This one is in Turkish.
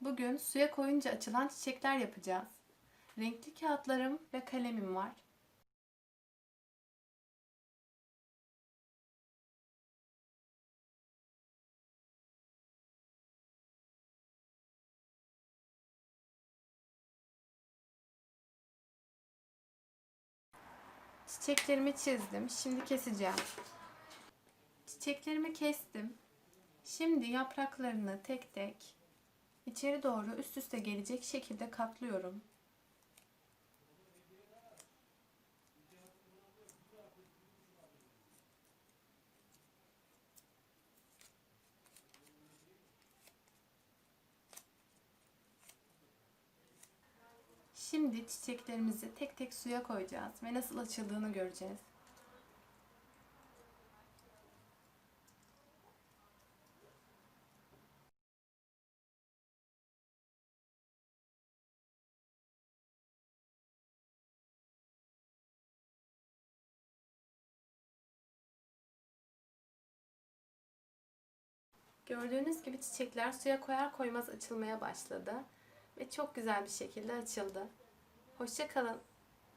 Bugün suya koyunca açılan çiçekler yapacağız. Renkli kağıtlarım ve kalemim var. Çiçeklerimi çizdim. Şimdi keseceğim. Çiçeklerimi kestim. Şimdi yapraklarını tek tek içeri doğru üst üste gelecek şekilde katlıyorum. Şimdi çiçeklerimizi tek tek suya koyacağız ve nasıl açıldığını göreceğiz. Gördüğünüz gibi çiçekler suya koyar koymaz açılmaya başladı ve çok güzel bir şekilde açıldı. Hoşça kalın.